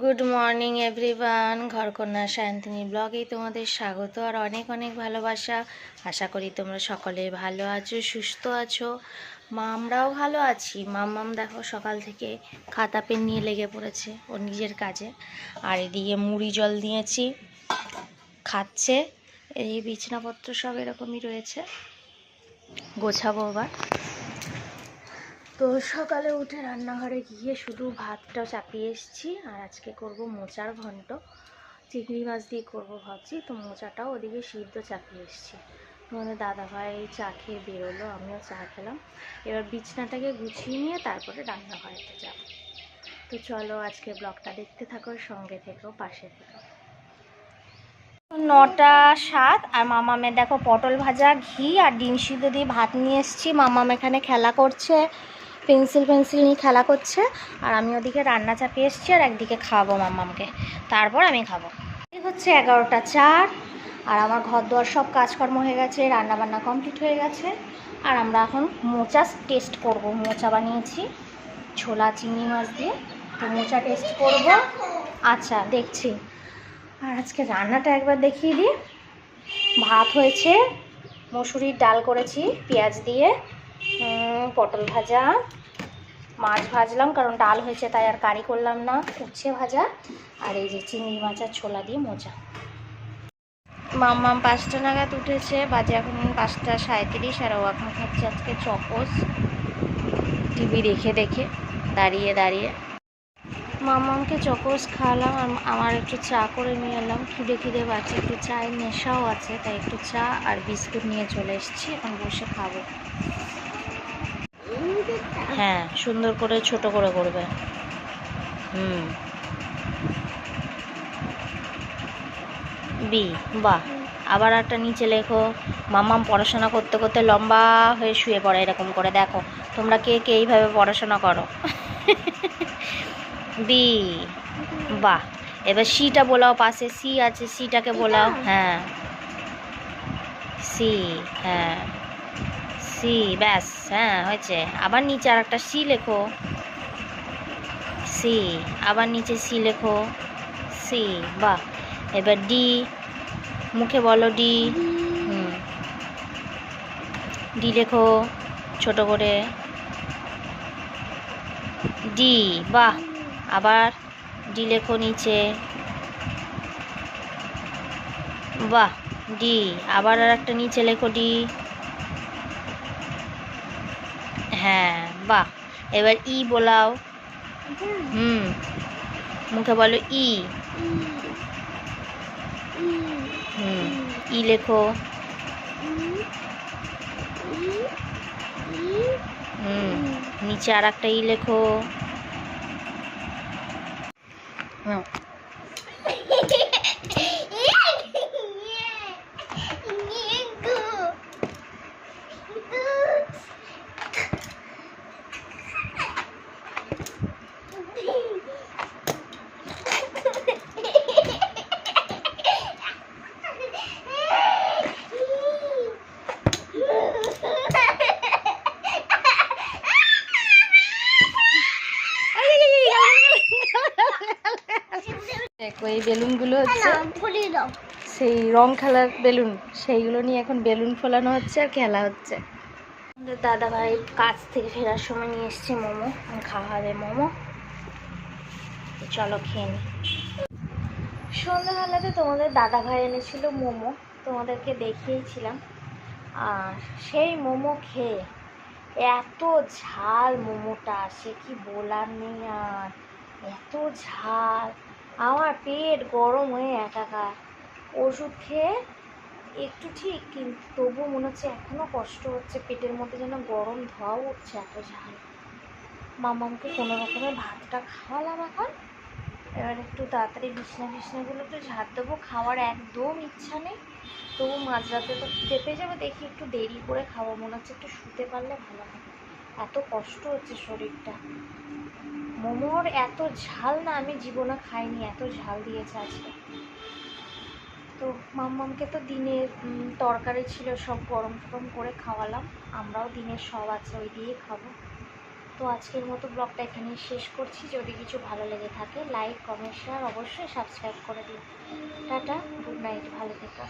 Good morning everyone ঘরকন্যা Sayantini ব্লগেই তোমাদের স্বাগত আর অনেক অনেক ভালোবাসা। আশা করি তোমরা সকলে ভালো আছো, সুস্থ আছো। মা আমরাও ভালো আছি। মাম্মাম দেখো সকাল থেকে খাতা পেন নিয়ে লেগে পড়েছে ওর নিজের কাজে। আর এদিকে মুড়ি জল দিয়েছি, খাচ্ছে। এই বিছানাপত্র সব এরকমই রয়েছে। গোছাবো আবার তো সকালে উঠে রান্নাঘরে গিয়ে শুধু ভাতটা চাপিয়ে এসেছি, আর আজকে করব মোচার ঘন্ট। চিংড়ি মাছ দিয়ে করব ভাবছি, তো মোচাটাও ওদিকে সিদ্ধ চাপিয়ে এসেছি। তোমাদের দাদাভাই চা খেয়ে বেরোলো, আমিও চা খেলাম। এবার বিছনাটাকে গুছিয়ে নিয়ে তারপরে রান্নাঘরেতে যাব। তো চলো আজকে ব্লগটা দেখতে থাকো, সঙ্গে থেকো, পাশে থেকো। নটা সাত, আর মামামের দেখো পটল ভাজা, ঘি, আর ডিম সিদ্ধ দিয়ে ভাত নিয়ে এসেছি। মামাম এখানে খেলা করছে। পেন্সিল পেন্সিল নিয়ে খেলা করছে আর আমি ওদিকে রান্না চাপিয়ে এসেছি আর একদিকে খাওয়াবো মাম্মামকে। তারপর আমি খাব। হচ্ছে এগারোটা চার, আর আমার ঘর দুয়ার সব কাজকর্ম হয়ে গেছে রান্না বান্না কমপ্লিট হয়ে গেছে, আর আমরা এখন মোচা টেস্ট করব। মোচা বানিয়েছি, ছোলা চিংড়ি মাছ দিয়ে। তো মোচা টেস্ট করব। আচ্ছা দেখছি। আর আজকে রান্নাটা একবার দেখিয়ে দিই। ভাত হয়েছে, মসুরির ডাল করেছি, পেঁয়াজ দিয়ে। পটল ভাজা, মাছ ভাজলাম কারণ ডাল হয়েছে, তাই আর কারি করলাম না, উচ্ছে ভাজা আর এই যে চিংড়ি মাছ আর ছোলা দিয়ে মোজা। মাম্মাম পাঁচটা নাগাদ উঠেছে, বাজে এখন পাঁচটা সাঁত্রিশ আর ও এখন খাচ্ছে আজকে চকোস টিভি দেখে দেখে, দাঁড়িয়ে দাঁড়িয়ে। মামামকে চকোস খাওয়ালাম আর আমার একটু চা করে নিয়ে এলাম। খিদে খিদে পাচ্ছে একটু চায়ের নেশাও আছে, তাই একটু চা আর বিস্কুট নিয়ে চলে এসেছি, এখন বসে খাব। হ্যাঁ সুন্দর করে ছোট করে করবে। হুম। বি বাহ। আবার একটা নিচে লেখো মামাম পড়াশোনা করতে করতে লম্বা হয়ে শুয়ে পড়ে এরকম করে দেখো। তোমরা কে কে এইভাবে পড়াশোনা করো? বি বাহ। এবার সিটা বলাও পাশে সি আছে সিটাকে বলাও। হ্যাঁ। সি হ্যাঁ। সি ব্যাস হ্যাঁ হয়েছে। আবার নিচে আর একটা সি লেখো। সি, আবার নিচে সি লেখো। সি, বাহ। এবার ডি, মুখে বলো ডি। হুম। ডি লেখো, ছোট করে। ডি, বাহ। আবার ডি লেখো নিচে। বাহ, ডি। আবার আর একটা নিচে লেখো ডি। হ্যাঁ বাহ। এবার ই বলাও। হুম, মুখে বলো ই। হুম, ই লেখো। হুম, নিচে আর একটা ই লেখো। হুম। দেখো এই বেলুনগুলো হচ্ছে সেই রং খেলার বেলুন সেইগুলো নিয়ে এখন বেলুন ফোলানো হচ্ছে আর খেলা হচ্ছে। দাদা ভাই কাজ থেকে ফেরার সময় নিয়ে এসছে মোমো খাওয়া হবে মোমো। চলো খেয়ে নি। সন্ধ্যাবেলাতে তোমাদের দাদা ভাই এনেছিল মোমো তোমাদেরকে দেখিয়েছিলাম। আর সেই মোমো খেয়ে এত ঝাল মোমোটা সে কি বলার নেই আর। এত ঝাল। আমার পেট গরম হয়ে একাকার। ওষুধ খেয়ে একটু ঠিক, কিন্তু তবুও মনে হচ্ছে এখনও কষ্ট হচ্ছে, পেটের মধ্যে যেন গরম ধোয়া উঠছে এত ঝাল। মামামকে কোনো রকমের ভাতটা খাওয়ালাম এখন। এবার একটু তাড়াতাড়ি বিছনা বিছনাগুলো একটু ঝাড় দেবো, খাওয়ার একদম ইচ্ছা নেই। তবু মাঝরাতে তো খিদে পেয়ে যাবে, দেখি একটু দেরি করে খাওয়া মনে হচ্ছে একটু শুতে পারলে ভালো হয়। এত কষ্ট হচ্ছে শরীরটা। মোমোর এত ঝাল না, আমি জীবনে খাইনি, এত ঝাল দিয়েছে আজকে। তো মাম্মামকে তো দিনে তরকারি ছিল, সব গরম টরম করে খাওয়ালাম। আমরাও দিনের সব আছে, ওই দিয়ে খাব। তো আজকের মতো ব্লগটা এখানেই শেষ করছি। যদি কিছু ভালো লেগে থাকে, লাইক, কমেন্ট শেয়ার অবশ্যই সাবস্ক্রাইব করে দিন টাটা, গুড নাইট, ভালো থেকো।